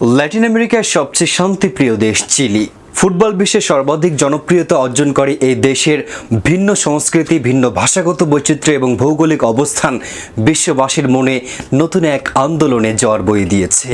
Latin আমেরিকার সবচেয়ে শান্তিপ্রিয় দেশ চিলি। ফুটবল বিশ্বে সর্বাধিক জনপ্রিয়তা অর্জন করে এই দেশের ভিন্ন সংস্কৃতি, ভিন্ন ভাষাগত বৈচিত্র্য এবং ভৌগোলিক অবস্থান বিশ্ববাসীর মনে নতুন এক আন্দোলনে জ্বর বয়ে দিয়েছে।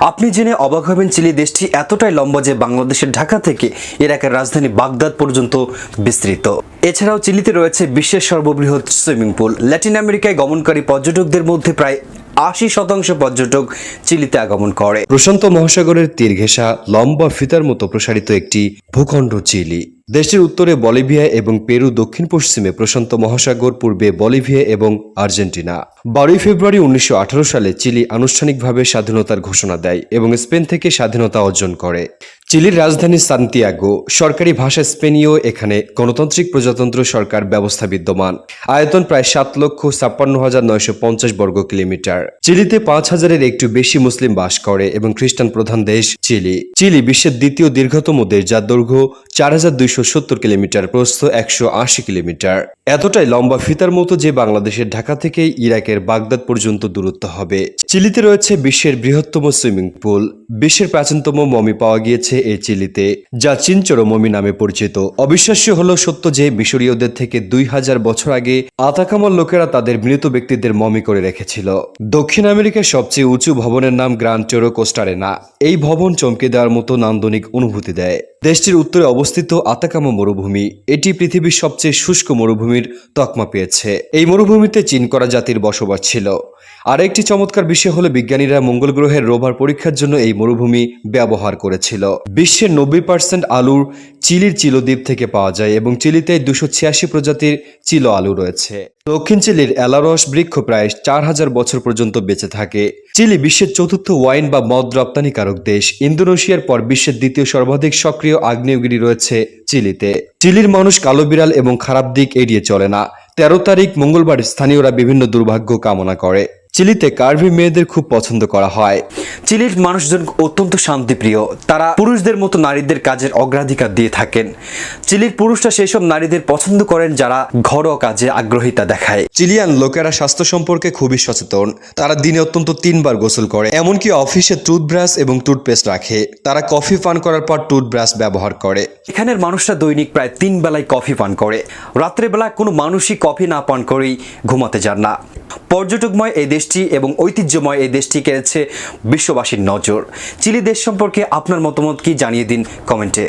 আপনি জেনে অবাক হবেন চিলি দেশটি এতটাই লম্বা যে বাংলাদেশের ঢাকা থেকে ইরাকের রাজধানী বাগদাদ পর্যন্ত বিস্তৃত। এছাড়াও চিলিতে রয়েছে বিশ্বের সর্ববৃহৎ সুইমিং পুল। ল্যাটিন আমেরিকায় গমনকারী পর্যটকদের মধ্যে প্রায় আশি শতাংশ পর্যটক চিলিতে আগমন করে। প্রশান্ত মহাসাগরের তীর ঘেঁষা লম্বা ফিতার মতো প্রসারিত একটি ভূখণ্ড চিলি। দেশটির উত্তরে বলিভিয়া এবং পেরু দক্ষিণ পশ্চিমে প্রশান্ত মহাসাগর, পূর্বে বলিভিয়া এবং আর্জেন্টিনা। বারোই ফেব্রুয়ারি উনিশশো আঠারো সালে চিলি আনুষ্ঠানিকভাবে স্বাধীনতার ঘোষণা দেয় এবং স্পেন থেকে স্বাধীনতা অর্জন করে। চিলির রাজধানী সান্তিয়াগো, সরকারি ভাষা স্পেনীয়, এখানে গণতান্ত্রিক প্রজাতন্ত্র সরকার ব্যবস্থা বিদ্যমান। আয়তন প্রায় সাত লক্ষ ছাপ্পান্ন হাজার নয়শো পঞ্চাশ বর্গ কিলোমিটার। চিলিতে পাঁচ হাজারের একটু বেশি মুসলিম বাস করে এবং খ্রিস্টান প্রধান দেশ চিলি। চিলি বিশ্বের দ্বিতীয় দীর্ঘতম দেশ, যার দৈর্ঘ্য চার হাজার দুইশো সত্তর কিলোমিটার, প্রস্থ একশো আশি কিলোমিটার। এতটাই লম্বা ফিতার মতো যে বাংলাদেশের ঢাকা থেকে ইরাকের বাগদাদ পর্যন্ত দূরত্ব হবে। চিলিতে রয়েছে বিশ্বের বৃহত্তম সুইমিং পুল। বিশ্বের প্রাচীনতম মমি পাওয়া গিয়েছে এই চিলিতে যা চিনচরো মমি নামে পরিচিত। অবিশ্বাস্য হলো সত্য যে মিশরীয়দের থেকে দুই হাজার বছর আগে আতাকামার লোকেরা তাদের মৃত ব্যক্তিদের মমি করে রেখেছিল। দক্ষিণ আমেরিকার সবচেয়ে উঁচু ভবনের নাম গ্রান্ড টেরো কোস্টারেনা এই ভবন চমকে দেওয়ার মতো নান্দনিক অনুভূতি দেয়। দেশটির উত্তরে অবস্থিত আতাকামা মরুভূমি, এটি পৃথিবীর সবচেয়ে শুষ্ক মরুভূমির তকমা পেয়েছে। এই মরুভূমিতে চীন করা জাতির বসবাস ছিল। আর একটি চমৎকার বিষয় হলো বিজ্ঞানীরা মঙ্গল গ্রহের রোভার পরীক্ষার জন্য এই মরুভূমি ব্যবহার করেছিল। বিশ্বের নব্বই পার্সেন্ট আলুর চিলির চিলোদ্বীপ থেকে পাওয়া যায় এবং চিলিতে দুশো ছিয়াশি প্রজাতির চিলো আলু রয়েছে। দক্ষিণ চিলির এলারস বৃক্ষ প্রায় চার হাজার বছর পর্যন্ত বেঁচে থাকে। চিলি বিশ্বের চতুর্থ ওয়াইন বা মদ রপ্তানিকারক দেশ। ইন্দোনেশিয়ার পর বিশ্বের দ্বিতীয় সর্বাধিক সক্রিয় আগ্নেয়গিরি রয়েছে চিলিতে। চিলির মানুষ কালো বিড়াল এবং খারাপ দিক এড়িয়ে চলে না। তেরো তারিখ মঙ্গলবার স্থানীয়রা বিভিন্ন দুর্ভাগ্য কামনা করে। চিলিতে কার্ভি মেয়েদের খুব পছন্দ করা হয়। চিলির মানুষজন অত্যন্ত শান্তিপ্রিয়। তারা পুরুষদের মতো নারীদের কাজের অগ্রাধিকার দিয়ে থাকেন। চিলির পুরুষরা সেই সব নারীদের পছন্দ করেন যারা ঘরোয়া কাজে আগ্রহিতা দেখায়। চিলিয়ান লোকেরা স্বাস্থ্য সম্পর্কে খুবই সচেতন। তারা দিনে অত্যন্ত তিনবার গোসল করে এমনকি অফিসে টুথব্রাশ এবং টুথপেস্ট রাখে। তারা কফি পান করার পর টুথব্রাশ ব্যবহার করে। এখানের মানুষরা দৈনিক প্রায় তিন বেলায় কফি পান করে। রাত্রেবেলা কোনো মানুষই কফি না পান করেই ঘুমাতে যান না। পর্যটকময় এই দেশটি এবং ঐতিহ্যময় এই দেশটি কেড়েছে বিশ্ববাসীর নজর। চিলি দেশ সম্পর্কে আপনার মতামত কি জানিয়ে দিন কমেন্টে।